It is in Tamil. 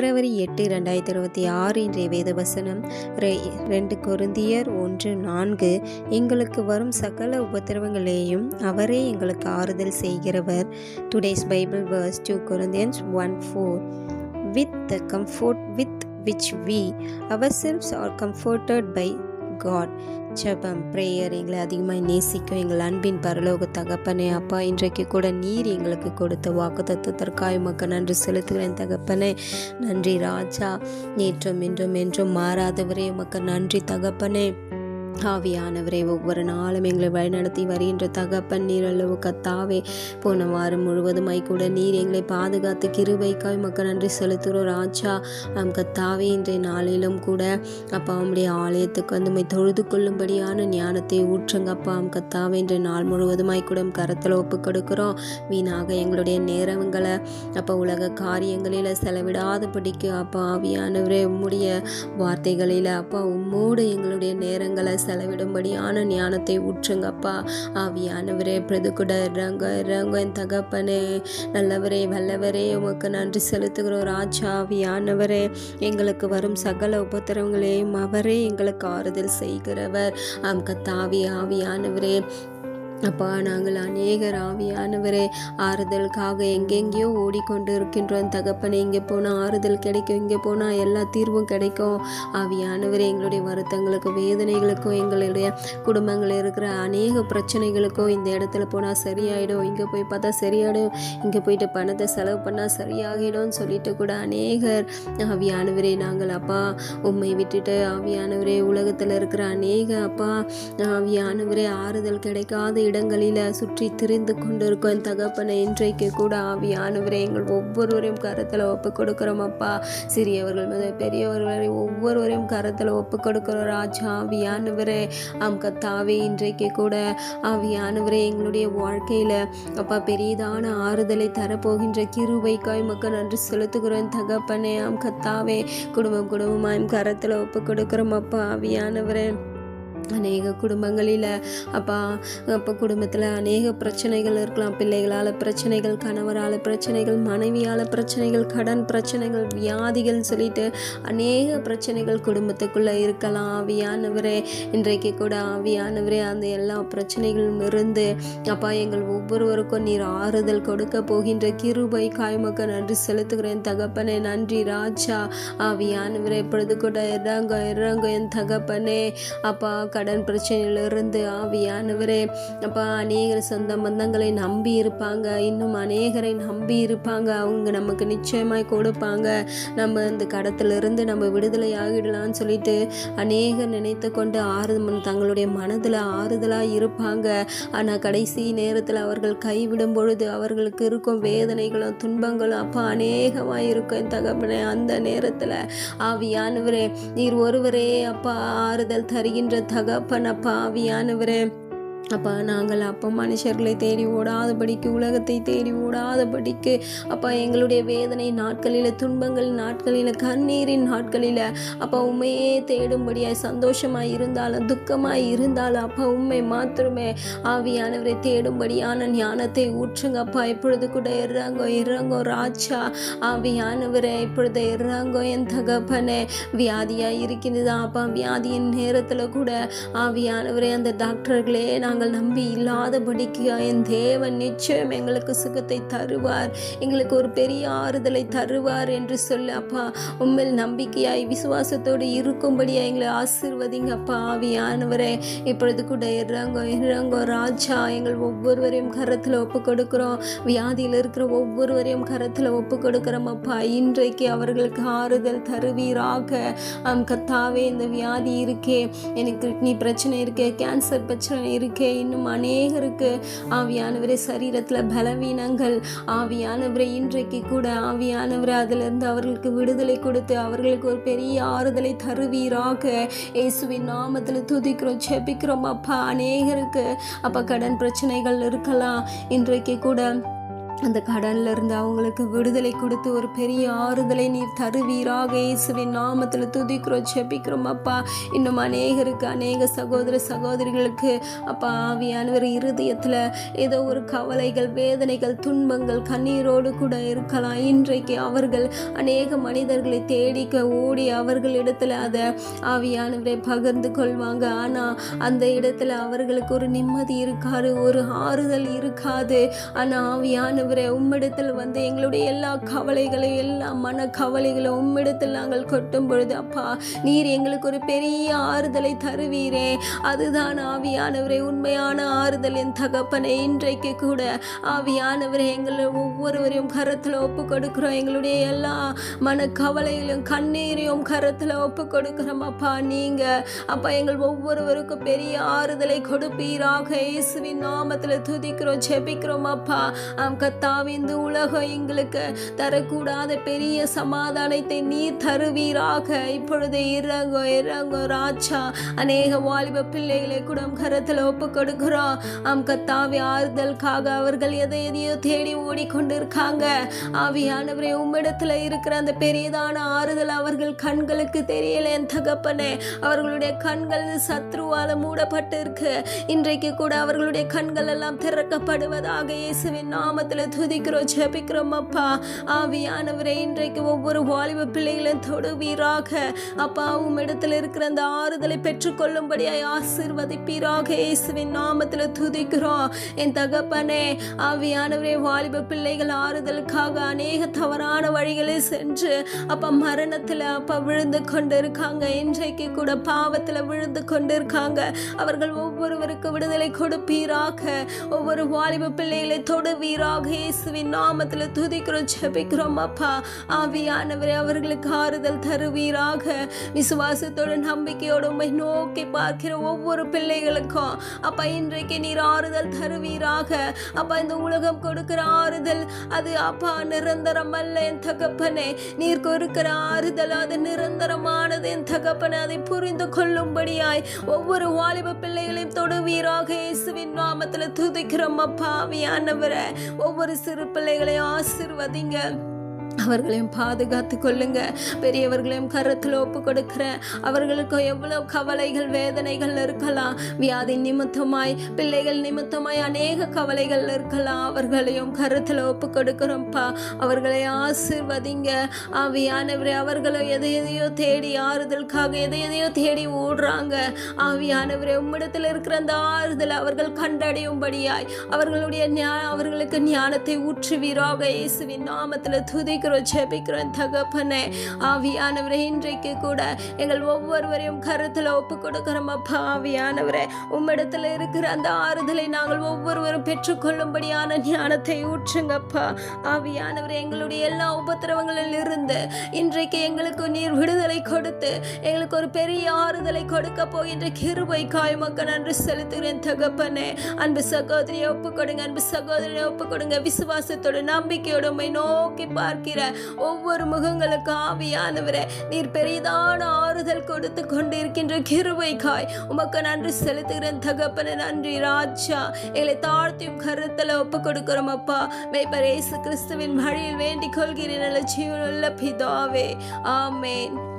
பிப்ரவரி எட்டு ரெண்டாயிரத்தி இருபத்தி ஆறு இன்றைய வேத வசனம் ரெ- ரெண்டு கொருந்தியர் ஒன்று நான்கு. எங்களுக்கு வரும் சகல உபத்திரவங்களையும் அவரே எங்களுக்கு ஆறுதல் செய்கிறவர். Today's Bible verse two Corinthians one four with the comfort with which we our selves are comforted by God ஜெபம் ப்ரேயர் எங்களை அதிகமாக நேசிக்கும் எங்கள் அன்பின் பரலோக தகப்பனே அப்பா இன்றைக்கு கூட நீர் எங்களுக்கு கொடுத்த வாக்கு தத்துவத்திற்காய் உமக்கு நன்றி செலுத்துகிறேன் தகப்பனே. நன்றி ராஜா. நேற்றும் இன்றும் என்றும் மாறாதவரே உமக்கு நன்றி தகப்பனே. ஆவியானவரே ஒவ்வொரு நாளும் எங்களை வழிநடத்தி வருகின்ற தகப்பன் நீர் அளவு கத்தாவே போன வாரம் முழுவதுமாய் கூட நீர் எங்களை பாதுகாத்து கிருபைக்காய் மக்கள் நன்றி செலுத்துகிறோம் ராஜா. நம் கத்தாவே இன்றைய நாளிலும் கூட அப்பா உம்முடைய ஆலயத்துக்கு வந்து தொழுது கொள்ளும்படியான ஞானத்தை ஊற்றுங்க அப்பா. அம் கத்தாவே இன்றைய நாள் முழுவதுமாய் கூட கரத்தில் ஒப்பு கொடுக்குறோம். வீணாக எங்களுடைய நேரங்களை அப்போ உலக காரியங்களில் செலவிடாதபடிக்கு அப்பா ஆவியானவரே உம்முடைய வார்த்தைகளில் அப்பா உம்மோடு எங்களுடைய நேரங்களை செலவிடும்படியான ஞானத்தை ஊற்றுங்கப்பா. ஆவியானவரே பிரது இறங்க இறங்க என் தகப்பனே. நல்லவரே வல்லவரே உமக்கு நன்றி செலுத்துகிறோம். ராஜா ஆவியானவரே எங்களுக்கு வரும் சகல உபத்திரவங்களையும் அவரே எங்களுக்கு ஆறுதல் செய்கிறவர். ஆம் கத்தாவி ஆவியானவரே அப்பா நாங்கள் அநேகர் ஆவியானவரே ஆறுதலுக்காக எங்கெங்கேயோ ஓடிக்கொண்டு இருக்கின்றோம் தகப்பனே இங்கே போனால் ஆறுதல் கிடைக்கும் இங்கே போனால் எல்லா தீர்வும் கிடைக்கும். ஆவியானவரே எங்களுடைய வருத்தங்களுக்கும் வேதனைகளுக்கும் எங்களுடைய குடும்பங்கள் இருக்கிற அநேக பிரச்சனைகளுக்கும் இந்த இடத்துல போனால் சரியாயிடும். இங்கே போய் பார்த்தா சரியாயிடும். இங்கே போயிட்டு பணத்தை செலவு பண்ணால் சரியாகிடும்னு சொல்லிட்டு கூட அநேகர் ஆவியானவரே நாங்கள் அப்பா உண்மை விட்டுட்டு ஆவியானவரே உலகத்தில் இருக்கிற அநேக அப்பா ஆவியானவரே ஆறுதல் கிடைக்காத இடங்களில் சுற்றி திரிந்து கொண்டிருக்கோம் என் தகப்பனை இன்றைக்கு கூட ஆவியானவரே எங்கள் ஒவ்வொருவரையும் கரத்தில் ஒப்பு கொடுக்குறோம் அப்பா. சிறியவர்கள் முதல் பெரியவர்களை ஒவ்வொருவரையும் கரத்தில் ஒப்பு கொடுக்குறோம் ராஜா ஆவியானவரே. ஆம் கத்தாவே இன்றைக்கு கூட ஆவியானவரே எங்களுடைய வாழ்க்கையில் அப்பா பெரியதான ஆறுதலை தரப்போகின்ற கிருபைக்காய் மக்கள் நன்றி செலுத்துகிறோம் தகப்பனே. ஆம் கத்தாவே குடும்பம் குடும்பமாயும் கரத்தில் ஒப்பு கொடுக்குறோம் அப்பா ஆவியானவரே. அநேக குடும்பங்களில். அப்பா அப்போ குடும்பத்தில் அநேக பிரச்சனைகள் இருக்கலாம். பிள்ளைகளால் பிரச்சனைகள் கணவரால் பிரச்சனைகள் மனைவியால் பிரச்சனைகள் கடன் பிரச்சனைகள் வியாதிகள்னு சொல்லிட்டு அநேக பிரச்சனைகள் குடும்பத்துக்குள்ளே இருக்கலாம். ஆவியானவரே இன்றைக்கு கூட ஆவியானவரே அந்த எல்லா பிரச்சனைகளும் இருந்து அப்பா எங்கள் ஒவ்வொருவருக்கும் நீர் ஆறுதல் கொடுக்க போகின்ற கிருபை காய்மக்க நன்றி செலுத்துகிறேன். தகப்பனே நன்றி ராஜா. ஆவியானவரே இப்பொழுது கூட இறங்க இறங்க என் தகப்பனே. அப்பா கடன் பிரச்சனையிலிருந்து ஆவியானவரே. அப்பா அநேகர் சொந்த பந்தங்களை நம்பி இருப்பாங்க. இன்னும் அநேகரை நம்பி இருப்பாங்க. அவங்க நமக்கு நிச்சயமாய் கொடுப்பாங்க. நம்ம இந்த கடத்திலிருந்து நம்ம விடுதலை ஆகிடலாம்னு சொல்லிட்டு அநேகர் நினைத்து கொண்டு ஆறுதல் தங்களுடைய மனதில் ஆறுதலாக இருப்பாங்க. ஆனால் கடைசி நேரத்தில் அவர்கள் கைவிடும் பொழுது அவர்களுக்கு இருக்கும் வேதனைகளும் துன்பங்களும் அப்பா அநேகமாக இருக்கும் என் தகப்பனே அந்த நேரத்தில் ஆவியானவரே நீர் ஒருவரே அப்பா ஆறுதல் தருகின்ற தக தகப்பன பாவியானவரே. அப்பா நாங்கள் அப்போ மனுஷர்களை தேடி ஓடாதபடிக்கு உலகத்தை தேடி ஓடாதபடிக்கு அப்பா எங்களுடைய வேதனை நாட்களில் துன்பங்கள் நாட்களில் கண்ணீரின் நாட்களில் அப்பா உண்மையே தேடும்படியாய் சந்தோஷமாய் இருந்தாலும் துக்கமாய் இருந்தாலும் அப்பா உண்மை மாத்திரமே ஆவியானவரை தேடும்படியான ஞானத்தை ஊற்றுங்க. அப்பா இப்பொழுது கூட இறங்கோ இறங்கோ ராஜா ஆவியானவரே இப்பொழுது இறங்கோ என் தகப்பனே. வியாதியாக இருக்கிறதா அப்பா வியாதியின் நேரத்தில் கூட ஆவியானவரே அந்த டாக்டர்களே நான் நாங்கள் நம்பி இல்லாதபடிக்கு என் தேவன் நிச்சயம் எங்களுக்கு சுகத்தை தருவார். எங்களுக்கு ஒரு பெரிய ஆறுதலை தருவார் என்று சொல்லு அப்பா. உண்மையில் நம்பிக்கையாய் விசுவாசத்தோடு இருக்கும்படியா எங்களை ஆசிர்வதிங்க அப்பா ஆவியானவரே. இப்பொழுது கூட இறங்கோ இறங்கோ ராஜா. எங்கள் ஒவ்வொருவரையும் கரத்தில் ஒப்பு கொடுக்குறோம் வியாதியில் இருக்கிற ஒவ்வொருவரையும் கரத்தில் ஒப்பு கொடுக்குறோம் அப்பா. இன்றைக்கு அவர்களுக்கு ஆறுதல் தருவீராக. கத்தாவே இந்த வியாதி இருக்கே. எனக்கு கிட்னி பிரச்சனை இருக்கே கேன்சர் பிரச்சனை இருக்கே. இன்னும் அநேகருக்கு ஆவியானவரே சரீரத்தில் பலவீனங்கள் ஆவியானவரை இன்றைக்கு கூட ஆவியானவரை அதிலிருந்து அவர்களுக்கு விடுதலை கொடுத்து அவர்களுக்கு ஒரு பெரிய ஆறுதலை தருவீராக. இயேசுவின் நாமத்தில் துதிக்கிறோம் செபிக்கிறோம் அப்பா. அநேகருக்கு அப்பா கடன் பிரச்சனைகள் இருக்கலாம். இன்றைக்கு கூட அந்த கடல்ல இருந்து அவங்களுக்கு விடுதலை கொடுத்து ஒரு பெரிய ஆறுதலை நீர் தருவீராக இயேசுவின் நாமத்தில் துதிக்கிறோம் செபிக்கிறோம் அப்பா. இன்னும் அநேகருக்கு அநேக சகோதர சகோதரிகளுக்கு அப்பா ஆவியானவர் இருதயத்தில் ஏதோ ஒரு கவலைகள் வேதனைகள் துன்பங்கள் கண்ணீரோடு கூட இருக்கலாம். இன்றைக்கு அவர்கள் அநேக மனிதர்களை தேடிக்க ஓடி அவர்களிடத்துல அதை ஆவியானவரை பகிர்ந்து கொள்வாங்க. ஆனால் அந்த இடத்துல அவர்களுக்கு ஒரு நிம்மதி இருக்காது ஒரு ஆறுதல் இருக்காது. ஆனால் ஆவியானவர் உம்மிடத்தில் வந்து எங்களுடைய எல்லா கவலைகளையும் எல்லா மன கவலைகளும் உம்மிடத்தில் நாங்கள் கொட்டும் பொழுது அப்பா நீர் எங்களுக்கு ஒரு பெரிய ஆறுதலை தருவீரே. அதுதான் ஆவியானவரே உண்மையான ஆறுதல் என் தகப்பனை. இன்றைக்கு கூட ஆவியானவரே எங்களை ஒவ்வொருவரையும் கரத்தில் ஒப்பு கொடுக்குறோம் எங்களுடைய எல்லா மன கவலைகளையும் கண்ணீரையும் கரத்தில் ஒப்பு கொடுக்கிறோம் அப்பா நீங்க அப்பா எங்கள் ஒவ்வொருவருக்கும் பெரிய ஆறுதலை கொடுப்பீராக. இயேசுவின் நாமத்தில் துதிக்கிறோம் ஜெபிக்கிறோம் அப்பா. கத் கத்தாவே இந்த உலகம் எங்களுக்கு தரக்கூடாத பெரிய சமாதானத்தை நீர் தருவீராக. இப்பொழுது இறங்கோ இறங்கோ ராஜா. அநேக வாலிப பிள்ளைகளை கூட கரத்தில் ஒப்பு கொடுக்கிறோம் ஆம் கத்தாவி ஆறுதலுக்காக அவர்கள் எதை எதையோ தேடி ஓடிக்கொண்டிருக்காங்க. ஆவியானவரே உம்மிடத்தில் இருக்கிற அந்த பெரியதான ஆறுதல் அவர்கள் கண்களுக்கு தெரியல என் தகப்பனே. அவர்களுடைய கண்கள் சத்ருவால மூடப்பட்டு இருக்கு இன்றைக்கு கூட அவர்களுடைய கண்கள் எல்லாம் திறக்கப்படுவதாக இயேசுவின் நாமத்தில் துதிக்கிறோம் ஜெபிக்கிறோம் அப்பா. ஆவியானவரே இன்றைக்கு ஒவ்வொரு வாலிப பிள்ளைகளும் தொடுவீராக. அப்பா உம்மிடத்தில் இருக்கிற அந்த ஆறுதலை பெற்றுக்கொள்ளும்படியாய் ஆசீர்வதிப்பீராக. இயேசுவின் நாமத்தில் துதிக்கிறோம். என் தகப்பனே ஆவியானவரே வாலிப பிள்ளைகள் ஆறுதலுக்காக அநேக தவறான வழிகளில் சென்று அப்பா மரணத்தில் அப்பா விழுந்து கொண்டு இருக்காங்க இன்றைக்கு கூட பாவத்தில் விழுந்து கொண்டு இருக்காங்க அவர்கள் ஒவ்வொருவருக்கு விடுதலை கொடுப்பீராக. ஒவ்வொரு வாலிப பிள்ளைகளை தொடுவீராக. இயேசுவின் நாமத்தில் துதிக்கிறோம் ஜெபிக்கிறோம் அப்பா. ஆவியானவரே அவர்களுக்கு ஆறுதல் தருவீராக. விசுவாசத்தோட நம்பிக்கையோடு உண்மை நோக்கி பார்க்கிற ஒவ்வொரு பிள்ளைகளுக்கும் அப்பா இன்றைக்கு நீர் ஆறுதல் தருவீராக. அப்பா இந்த உலகம் கொடுக்கிற ஆறுதல் அது அப்பா நிரந்தரம் அல்ல என் தகப்பனே. நீர் கொடுக்கிற ஆறுதல் அது நிரந்தரமானது என் தகப்பனே. அதை புரிந்து கொள்ளும்படியாய் ஒவ்வொரு வாலிப பிள்ளைகளையும் தொடுவீராக. இயேசுவின் நாமத்தில் துதிக்கிறோம் அப்பா ஆவியானவரே. ஒவ்வொரு சிறு பிள்ளைகளையும் ஆசிர்வதிங்க. அவர்களையும் பாதுகாத்து கொள்ளுங்க. பெரியவர்களையும் கருத்தில் ஒப்பு கொடுக்கிறேன். அவர்களுக்கு எவ்வளோ கவலைகள் வேதனைகள் இருக்கலாம். வியாதி நிமித்தமாய் பிள்ளைகள் நிமித்தமாய் அநேக கவலைகள் இருக்கலாம். அவர்களையும் கருத்தில் ஒப்பு கொடுக்குறோம்ப்பா. அவர்களை ஆசிர்வதிங்க. ஆவியானவரே அவர்களும் எதை எதையோ தேடி ஆறுதலுக்காக எதை எதையோ தேடி ஓடுறாங்க. ஆவியானவரே உம்மிடத்தில் இருக்கிற அந்த ஆறுதல் அவர்கள் கண்டடையும்படியாய் அவர்களுடைய ஞா அவர்களுக்கு ஞானத்தை ஊற்றுவீராக. இயேசுவின் நாமத்தில் துதிக்கிறோம். ஜெபிக்கிறோம் தகப்பனே. ஆவியானவரே இன்றைக்கு கூட எங்கள் ஒவ்வொருவரையும் கருத்தில் ஒப்பு கொடுக்கிறோம் அப்பா ஆவியானவரே உம்மிடத்தில் இருக்கிற அந்த ஆறுதலை நாங்கள் ஒவ்வொருவரும் பெற்றுக்கொள்ளும்படியான ஞானத்தை ஊற்றுங்கப்பா ஆவியானவரே எங்களுடைய எல்லா உபத்திரவங்களில் இருந்து இன்றைக்கு எங்களுக்கு நீர் விடுதலை கொடுத்து எங்களுக்கு ஒரு பெரிய ஆறுதலை கொடுக்க போகின்ற கிருபை காய்மக்க நன்றி செலுத்துகிறேன் தகப்பனே. அன்பு சகோதரியை ஒப்பு கொடுங்க அன்பு சகோதரியை ஒப்பு கொடுங்க விசுவாசத்தோட நம்பிக்கையோட உம்மை நோக்கி இருக்கிற ஒவ்வொரு முகங்களுக்கு ஆவியானவரே நீர் பெரிதான ஆறுதல் கொடுத்து கொண்டிருக்கின்ற கிருவை காய் உமக்கு நன்றி செலுத்துகிறேன் தகப்பன நன்றி ராஜா. எங்களை தாழ்த்தியும் கருத்தில் ஒப்பு கொடுக்கிறோம் அப்பா மெய்ப்பர் இயேசு கிறிஸ்துவின் வழியில் வேண்டிக் கொள்கிறேன் நல்ல ஜீவனுள்ள பிதாவே. ஆமேன்.